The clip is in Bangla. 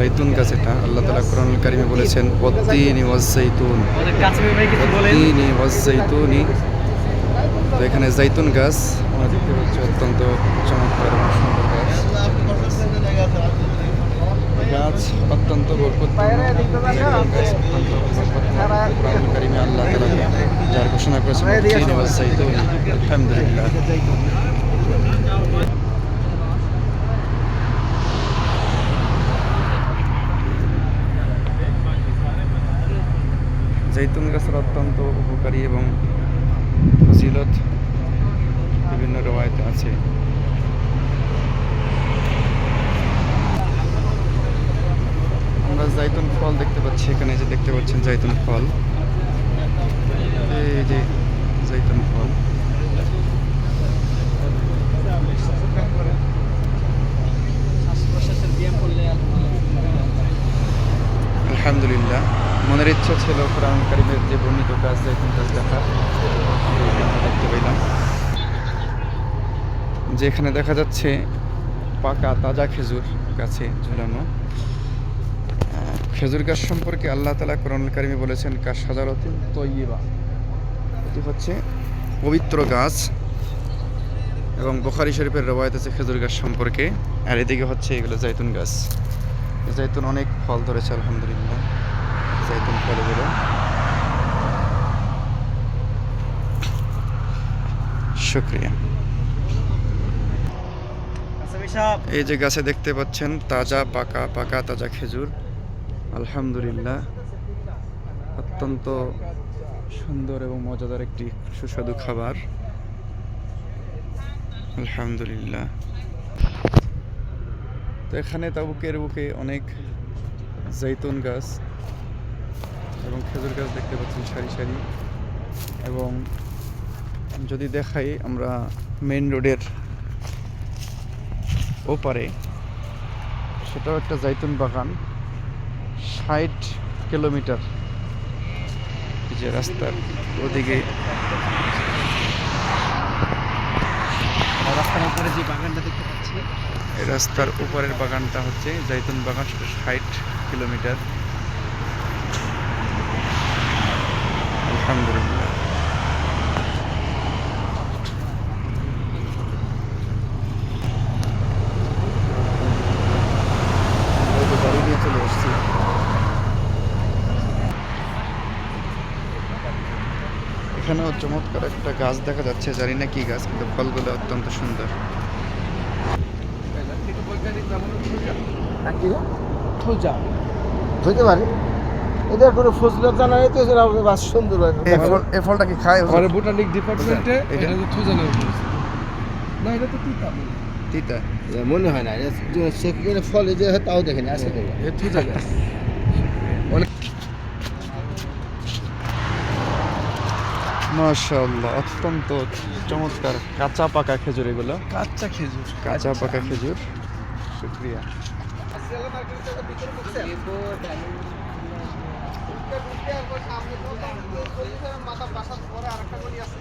জাইতুন গাছ এটা আল্লাহ তালা কোরআন কারিমে বলেছেন পদ্দিনী ওয়াজ পদ্দিনী ওয়াজ জাইতুনি তো এখানে জাইতুন গাছ আমরা দেখতে পাচ্ছি অত্যন্ত চমৎকার গাছ। অত্যন্ত গাছ কারিমে আল্লাহ তালা যার ঘোষণা করেছেন পদ্দিনী ওয়াজ জৈতুন গাছের অত্যন্ত উপকারী এবং ফজিলত বিভিন্ন রবায়তে আছে। আমরা জাইতুন ফল দেখতে পাচ্ছি, এখানে যে দেখতে পাচ্ছেন জাইতুন ফল। এই যে জাইতুন ফল। মনের ইচ্ছা ছিল কোরআন কারিমের যে বর্ণিত জাইতুন গাছ দেখা দেখতে পেলাম। যেখানে দেখা যাচ্ছে পাকা তাজা খেজুর গাছে ঝুলানো। খেজুর গাছ সম্পর্কে আল্লাহ তালা কোরআন কারিমে বলেছেন কাজ সাজারতিন তৈবা এটি হচ্ছে পবিত্র গাছ এবং বোখারি শরীফের রবায়ত আছে খেজুর গাছ সম্পর্কে। আর এদিকে হচ্ছে এগুলো জাইতুন গাছ। জাইতুন অনেক ফল ধরেছে, আলহামদুলিল্লাহ। জাইতুন ফলগুলো শুক্রিয়া। এই যে গাছে দেখতে পাচ্ছেন, তাজা, পাকা পাকা, তাজা খেজুর। আলহামদুলিল্লাহ, অত্যন্ত সুন্দর এবং মজাদার একটি সুস্বাদু খাবার। আলহামদুলিল্লাহ। তো এখানে তাবুকের বুকে অনেক জৈতুন গাছ। এবং খেজুর গাছ দেখতে পাচ্ছেন সারি সারি। এবং যদি দেখাই আমরা মেইন রোডের ওপারে সেটাও একটা জাইতুন বাগান ষাট কিলোমিটার। যে রাস্তার ওদিকে। রাস্তার উপরে যে বাগানটা দেখতে পাচ্ছি। রাস্তার উপরের বাগানটা হচ্ছে জাইতুন বাগান সেটা ষাট কিলোমিটার। আলহামদুলিল্লাহ। এখানেও চমৎকার একটা গাছ দেখা যাচ্ছে জানি না কি গাছ কিন্তু ফলগুলো অত্যন্ত সুন্দর। থোজা হইতে পারে? এদের কোনো ফজলতা নাই তো আমাকে বাস সুন্দর হয় এই ফল এই ফলটা কি খায় আমার বোটানিক ডিপার্টমেন্টে এটা? তো থুজা নামে না এটা তো তিতা। তিতা। মনে হয় না এটা সেখানে ফল এই যে তাও দেখেনি এ থুজা গাছ। মাশাআল্লাহ অত্যন্ত চমৎকার কাঁচা পাকা খেজুর এগুলো। কাঁচা খেজুর। কাঁচা পাকা খেজুর। শুক্রিয়া। মাথা বাসার পরে আরেকটা গলি আছে।